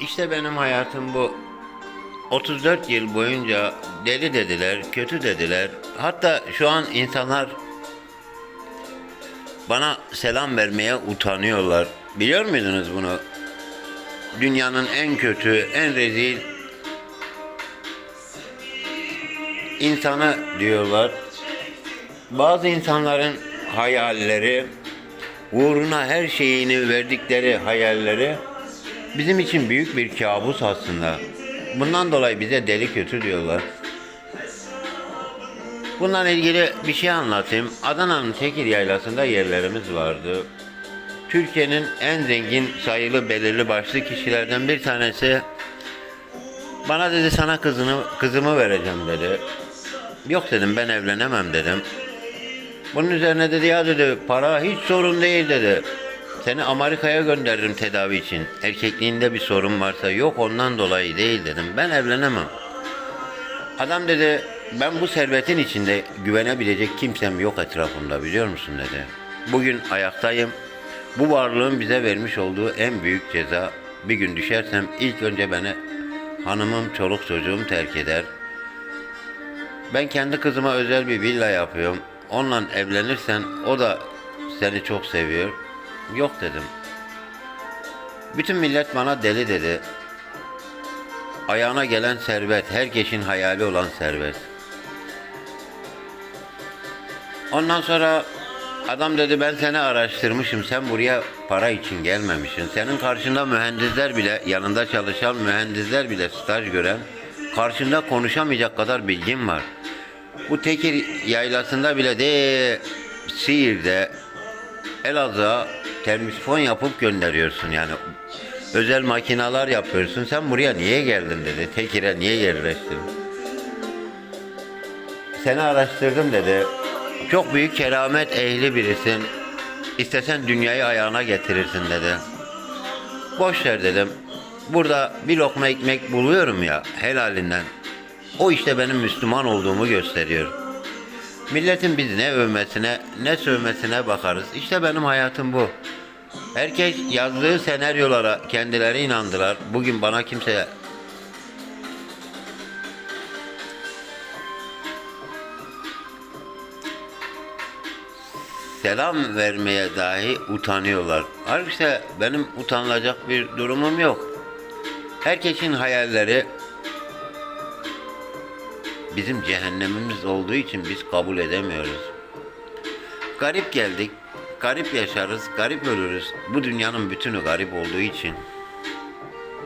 İşte benim hayatım bu. 34 yıl boyunca deli dediler, kötü dediler. Hatta şu an insanlar bana selam vermeye utanıyorlar. Biliyor muydunuz bunu? Dünyanın en kötü, en rezil insanı diyorlar. Bazı insanların hayalleri, uğruna her şeyini verdikleri hayalleri bizim için büyük bir kabus aslında. Bundan dolayı bize deli kötü diyorlar. Bununla ilgili bir şey anlatayım. Adana'nın Tekir Yaylası'nda yerlerimiz vardı. Türkiye'nin en zengin sayılı belirli başlı kişilerden bir tanesi bana dedi sana kızını kızımı vereceğim dedi. Yok dedim ben evlenemem dedim. Bunun üzerine dedi ya dedi para hiç sorun değil dedi. Seni Amerika'ya gönderirim tedavi için. Erkekliğinde bir sorun varsa yok ondan dolayı değil dedim. Ben evlenemem. Adam dedi ben bu servetin içinde güvenebilecek kimsem yok etrafımda biliyor musun dedi. Bugün ayaktayım. Bu varlığın bize vermiş olduğu en büyük ceza. Bir gün düşersem ilk önce beni hanımım, çoluk çocuğum terk eder. Ben kendi kızıma özel bir villa yapıyorum. Onunla evlenirsen o da seni çok seviyor. Yok dedim. Bütün millet bana deli dedi. Ayağına gelen servet, herkesin hayali olan servet. Ondan sonra adam dedi ben seni araştırmışım. Sen buraya para için gelmemişsin. Senin karşında mühendisler bile, yanında çalışan mühendisler bile staj gören, karşında konuşamayacak kadar bilgin var. Bu Tekir yaylasında bile de Siirt'de Elazığ'a termisifon yapıp gönderiyorsun yani. Özel makinalar yapıyorsun. Sen buraya niye geldin dedi. Tekir'e niye yerleştin? Seni araştırdım dedi. Çok büyük keramet ehli birisin. İstesen dünyayı ayağına getirirsin dedi. Boş ver dedim. Burada bir lokma ekmek buluyorum ya helalinden. O işte benim Müslüman olduğumu gösteriyor. Milletin biz ne övmesine ne sövmesine bakarız. İşte benim hayatım bu. Herkes yazdığı senaryolara kendileri inandılar. Bugün bana kimse selam vermeye dahi utanıyorlar. Halbuki benim utanılacak bir durumum yok. Herkesin hayalleri bizim cehennemimiz olduğu için biz kabul edemiyoruz. Garip geldik, garip yaşarız, garip ölürüz. Bu dünyanın bütünü garip olduğu için.